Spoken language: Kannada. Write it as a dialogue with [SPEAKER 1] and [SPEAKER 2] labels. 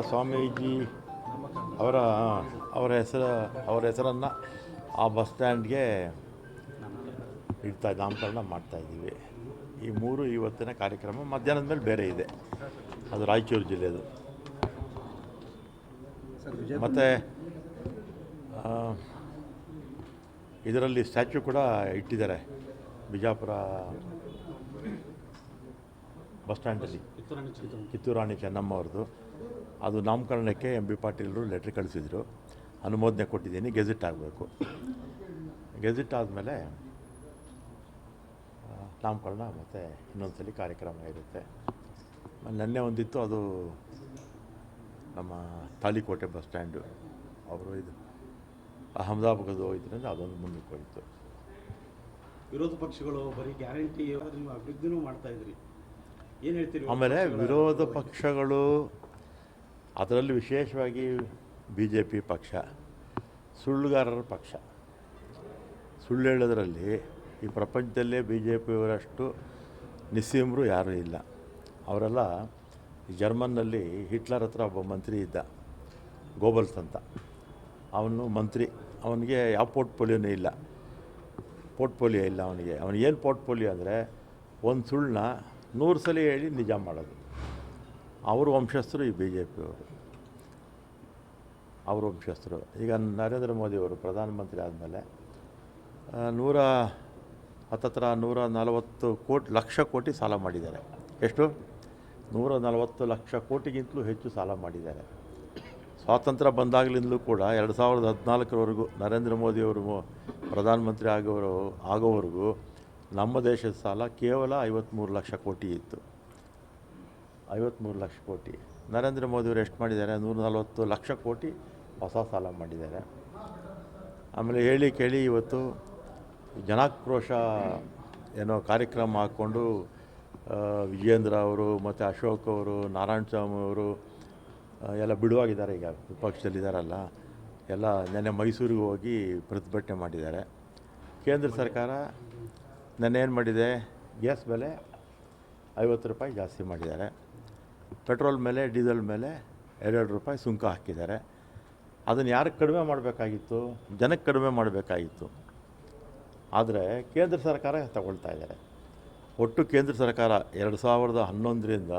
[SPEAKER 1] ಸ್ವಾಮೀಜಿ ಅವರ ಅವರ ಹೆಸರು ಅವರ ಹೆಸರನ್ನು ಆ ಬಸ್ ಸ್ಟ್ಯಾಂಡ್ಗೆ ಇಡ್ತಾ ನಾಮಕರಣ ಮಾಡ್ತಾ ಇದ್ದೀವಿ. ಈ ಮೂರು ಇವತ್ತಿನ ಕಾರ್ಯಕ್ರಮ ಮಧ್ಯಾಹ್ನದ ಮೇಲೆ ಬೇರೆ ಇದೆ. ಅದು ರಾಯಚೂರು ಜಿಲ್ಲೆದು. ಮತ್ತು ಇದರಲ್ಲಿ ಸ್ಟ್ಯಾಚ್ಯೂ ಕೂಡ ಇಟ್ಟಿದ್ದಾರೆ. ಬಿಜಾಪುರ ಬಸ್ ಸ್ಟ್ಯಾಂಡಲ್ಲಿ. ಕಿತ್ತೂರಾಣಿ ಚೆನ್ನಮ್ಮ ಅವ್ರದ್ದು ಅದು ನಾಮಕರಣಕ್ಕೆ ಎಂ ಬಿ ಪಾಟೀಲರು ಲೆಟ್ರ್ ಕಳಿಸಿದ್ರು. ಅನುಮೋದನೆ ಕೊಟ್ಟಿದ್ದೀನಿ ಗೆಜೆಟ್ ಆಗಬೇಕು. ಗೆಜೆಟ್ ಆದಮೇಲೆ ನಾಮಕರಣ ಮತ್ತು ಇನ್ನೊಂದು ಸಲ ಕಾರ್ಯಕ್ರಮ ಇರುತ್ತೆ. ನೆನ್ನೆ ಒಂದಿತ್ತು ಅದು ನಮ್ಮ ತಾಲಿಕೋಟೆ ಬಸ್ ಸ್ಟ್ಯಾಂಡು. ಅವರು ಇದು ಅಹಮದಾಬಾದ್ ಹೋಗಿದ್ರಿಂದ ಅದೊಂದು ಮುಂದಕ್ಕೆ ಹೋಯಿತು.
[SPEAKER 2] ವಿರೋಧ ಪಕ್ಷಗಳು ಬರೀ ಗ್ಯಾರಂಟಿ ಅಭಿವೃದ್ಧಿನೂ ಮಾಡ್ತಾ ಇದ್ರಿ. ಏನು ಹೇಳ್ತೀರಿ
[SPEAKER 1] ಆಮೇಲೆ ವಿರೋಧ ಪಕ್ಷಗಳು ಅದರಲ್ಲಿ ವಿಶೇಷವಾಗಿ ಬಿ ಜೆ ಪಿ ಪಕ್ಷ, ಸುಳ್ಳುಗಾರರ ಪಕ್ಷ. ಸುಳ್ಳು ಹೇಳೋದರಲ್ಲಿ ಈ ಪ್ರಪಂಚದಲ್ಲೇ ಬಿ ಜೆ ಪಿಯವರಷ್ಟು ನಿಸ್ಸೀಮರು ಯಾರೂ ಇಲ್ಲ. ಅವರೆಲ್ಲ ಜರ್ಮನ್ನಲ್ಲಿ ಹಿಟ್ಲರ್ ಹತ್ರ ಒಬ್ಬ ಮಂತ್ರಿ ಇದ್ದ, ಗೋಬಲ್ಸ್ ಅಂತ. ಅವನು ಮಂತ್ರಿ, ಅವನಿಗೆ ಯಾವ ಪೋರ್ಟ್ಫೋಲಿಯೋನೂ ಇಲ್ಲ. ಪೋರ್ಟ್ಫೋಲಿಯೋ ಇಲ್ಲ ಅವನಿಗೆ. ಅವನಿಗೇನು ಪೋರ್ಟ್ಫೋಲಿಯೋ ಅಂದರೆ ಒಂದು ಸುಳ್ಳನ್ನ ನೂರು ಸಲ ಹೇಳಿ ನಿಜ ಮಾಡೋದು. ಅವ್ರ ವಂಶಸ್ಥರು, ಈ ಬಿ ಜೆ ಪಿಯವರು ಅವರು ವಂಶಸ್ಥರು. ಈಗ ನರೇಂದ್ರ ಮೋದಿಯವರು ಪ್ರಧಾನಮಂತ್ರಿ ಆದಮೇಲೆ ನೂರ ಹತ್ತತ್ರ ನೂರ ನಲವತ್ತು ಕೋಟಿ, ಲಕ್ಷ ಕೋಟಿ ಸಾಲ ಮಾಡಿದ್ದಾರೆ. ಎಷ್ಟು? ನೂರ ನಲವತ್ತು ಲಕ್ಷ ಕೋಟಿಗಿಂತಲೂ ಹೆಚ್ಚು ಸಾಲ ಮಾಡಿದ್ದಾರೆ. ಸ್ವಾತಂತ್ರ್ಯ ಬಂದಾಗಲಿಂದಲೂ ಕೂಡ ಎರಡು ಸಾವಿರದ ಹದಿನಾಲ್ಕರವರೆಗೂ ನರೇಂದ್ರ ಮೋದಿಯವರು ಪ್ರಧಾನಮಂತ್ರಿ ಆಗೋರು, ಆಗೋವರೆಗೂ ನಮ್ಮ ದೇಶದ ಸಾಲ ಕೇವಲ ಐವತ್ತ್ಮೂರು ಲಕ್ಷ ಕೋಟಿ ಇತ್ತು. ಐವತ್ತ್ಮೂರು ಲಕ್ಷ ಕೋಟಿ. ನರೇಂದ್ರ ಮೋದಿಯವರು ಎಷ್ಟು ಮಾಡಿದ್ದಾರೆ? ನೂರ ನಲವತ್ತು ಲಕ್ಷ ಕೋಟಿ ಹೊಸ ಸಾಲ ಮಾಡಿದ್ದಾರೆ. ಆಮೇಲೆ ಹೇಳಿ ಕೇಳಿ ಇವತ್ತು ಜನಾಕ್ರೋಶ ಏನೋ ಕಾರ್ಯಕ್ರಮ ಹಾಕ್ಕೊಂಡು ವಿಜೇಂದ್ರ ಅವರು ಮತ್ತು ಅಶೋಕ್ ಅವರು, ನಾರಾಯಣ ಸ್ವಾಮಿ ಅವರು ಎಲ್ಲ ಬಿಡುವಾಗಿದ್ದಾರೆ ಈಗ ವಿಪಕ್ಷದಲ್ಲಿದ್ದಾರಲ್ಲ ಎಲ್ಲ ನೆನ್ನೆ ಮೈಸೂರಿಗೆ ಹೋಗಿ ಪ್ರತಿಭಟನೆ ಮಾಡಿದ್ದಾರೆ. ಕೇಂದ್ರ ಸರ್ಕಾರ ನೆನ್ನೆ ಏನು ಮಾಡಿದೆ? ಗ್ಯಾಸ್ ಬೆಲೆ ಐವತ್ತು ರೂಪಾಯಿ ಜಾಸ್ತಿ ಮಾಡಿದ್ದಾರೆ. ಪೆಟ್ರೋಲ್ ಮೇಲೆ, ಡೀಸೆಲ್ ಮೇಲೆ ಎರಡೆರಡು ರೂಪಾಯಿ ಸುಂಕ ಹಾಕಿದ್ದಾರೆ. ಅದನ್ನು ಯಾರಿಗೆ ಕಡಿಮೆ ಮಾಡಬೇಕಾಗಿತ್ತು? ಜನಕ್ಕೆ ಕಡಿಮೆ ಮಾಡಬೇಕಾಗಿತ್ತು. ಆದರೆ ಕೇಂದ್ರ ಸರ್ಕಾರ ತಗೊಳ್ತಾ ಇದ್ದಾರೆ. ಒಟ್ಟು ಕೇಂದ್ರ ಸರ್ಕಾರ ಎರಡು ಸಾವಿರದ ಹನ್ನೊಂದರಿಂದ